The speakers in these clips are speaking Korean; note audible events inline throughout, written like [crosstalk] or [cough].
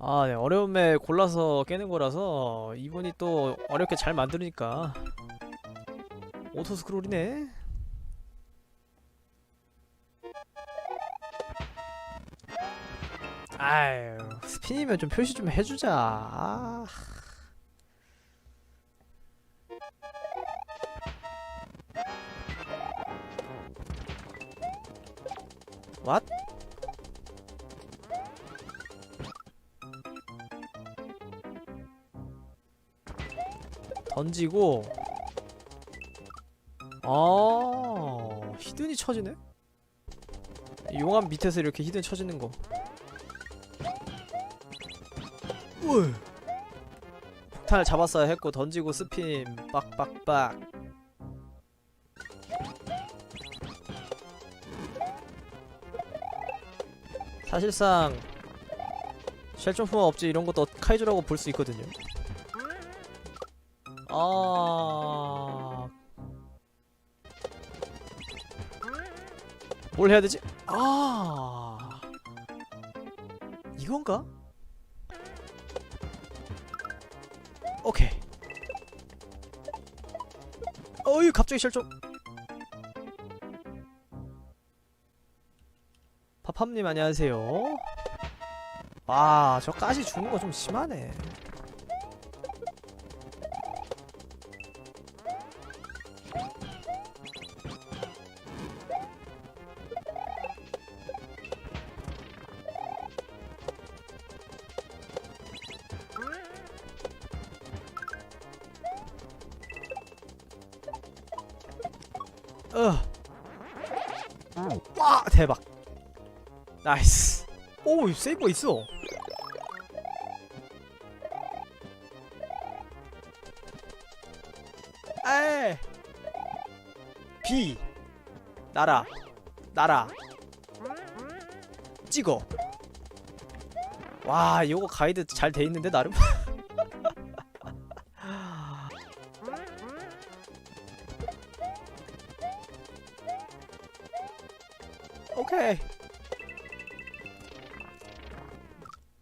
아, 네. 어려움에 골라서 깨는 거라서 이분이 또 어렵게 잘 만드니까 오토 스크롤이네. 아유, 스핀이면 좀 표시 좀 해주자. 아. 왓? 던지고 아 히든이 쳐지네? 용암 밑에서 이렇게 히든 쳐지는 거 우와. 폭탄을 잡았어야 했고 던지고 스핀 빡빡빡 사실상 쉘 점프만 없지 이런 것도 카이조라고 볼 수 있거든요 아... 뭘 해야 되지? 아... 이건가? 오케이. 어이 갑자기 실종. 파팜님 안녕하세요. 와 저까지 죽는 거 좀 심하네 와 대박. 나이스. 오 세이버 있어. 에 B 나라. 나라. 찍어. 와 이거 가이드 잘 돼 있는데 나름? [laughs] 오케이.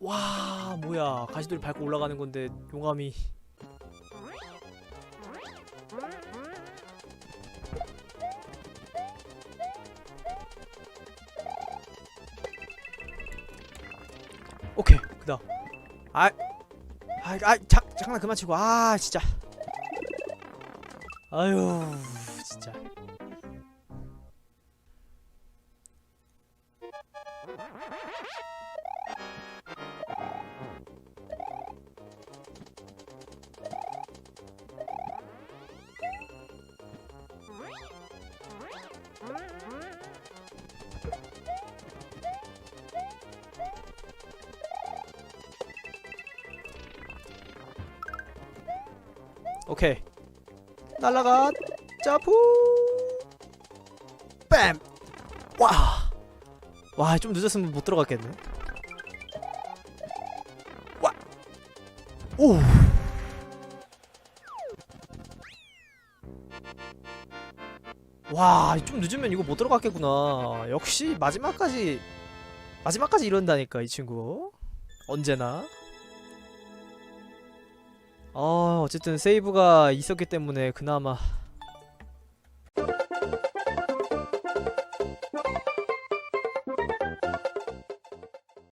와 뭐야. 가시돌이 밟고 올라가는 건데 용암이 오케이 그다음 아, 아, 아, 자, 장난 그만 치고. 아 진짜. 아유 진짜 오케이 날라가 점프 뺨! 와! 와, 좀 늦었으면 못 들어갔겠네. 와! 오! 와, 좀 늦으면 이거 못 들어갔겠구나. 역시 마지막까지 마지막까지 이런다니까 이 친구. 언제나. 어, 어쨌든 세이브가 있었기 때문에 그나마